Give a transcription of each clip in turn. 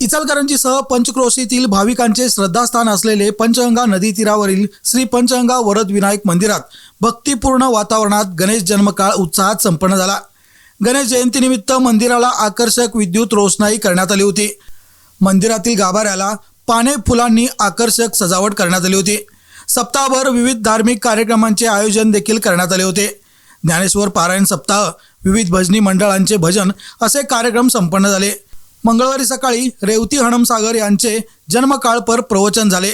इचलकरंजीसह पंचक्रोशीतील भाविकांचे श्रद्धास्थान असलेले पंचगंगा नदी तीरावरील श्री पंचगंगा वरद विनायक मंदिरात भक्तिपूर्ण वातावरणात गणेश जन्मकाळ उत्साहात संपन्न झाला. गणेश जयंतीनिमित्त मंदिराला आकर्षक विद्युत रोषणाई करण्यात आली होती. मंदिरातील गाभाऱ्याला पाने फुलांनी आकर्षक सजावट करण्यात आली होती. सप्ताहभर विविध धार्मिक कार्यक्रमांचे आयोजन देखील करण्यात आले होते. ज्ञानेश्वर पारायण सप्ताह विविध भजनी मंडळांचे भजन असे कार्यक्रम संपन्न झाले. मंगळवारी सकाळी रेवती हणमसागर यांचे जन्मकाळपर प्रवचन झाले.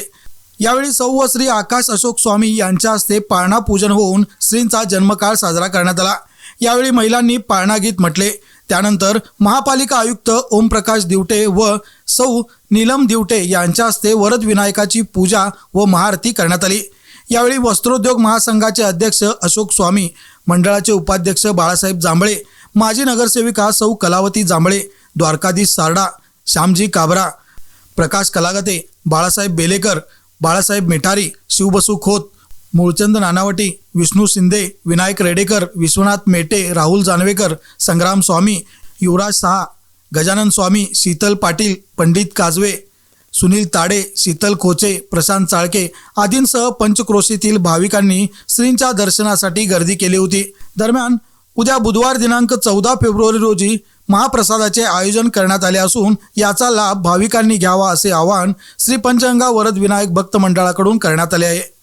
यावेळी सौ श्री आकाश अशोक स्वामी यांच्या हस्ते पाळणा पूजन होऊन श्रींचा जन्मकाळ साजरा करण्यात आला. यावेळी महिलांनी पाळणा गीत म्हटले. त्यानंतर महापालिका आयुक्त ओमप्रकाश दिवटे व सौ नीलम दिवटे यांच्या हस्ते वरद विनायकाची पूजा व महाआरती करण्यात आली. यावेळी वस्त्रोद्योग महासंघाचे अध्यक्ष अशोक स्वामी मंडळाचे उपाध्यक्ष बाळासाहेब जांभळे माजी नगरसेविका सौ कलावती जांभळे द्वारकाधीश सारडा श्यामजी काबरा प्रकाश कलागते बाळासाहेब बेलेकर बाळासाहेब मिठारी शिवबसू खोत मूळचंद नानावटी विष्णू शिंदे विनायक रेडेकर विश्वनाथ मेटे राहुल जानवेकर संग्राम स्वामी युवराज सहा गजानन स्वामी शीतल पाटील पंडित काजवे सुनील ताडे शीतल खोचे प्रशांत चाळके आदींसह पंचक्रोशीतील भाविकांनी श्रींच्या दर्शनासाठी गर्दी केली होती. दरम्यान उद्या बुधवार दिनांक चौदा फेब्रुवारी रोजी महाप्रसादाचे आयोजन करण्यात आले असून याचा लाभ भाविकांनी घ्यावा असे आवाहन श्री पंचगंगा वरद विनायक भक्त मंडळाकडून करण्यात आले आहे.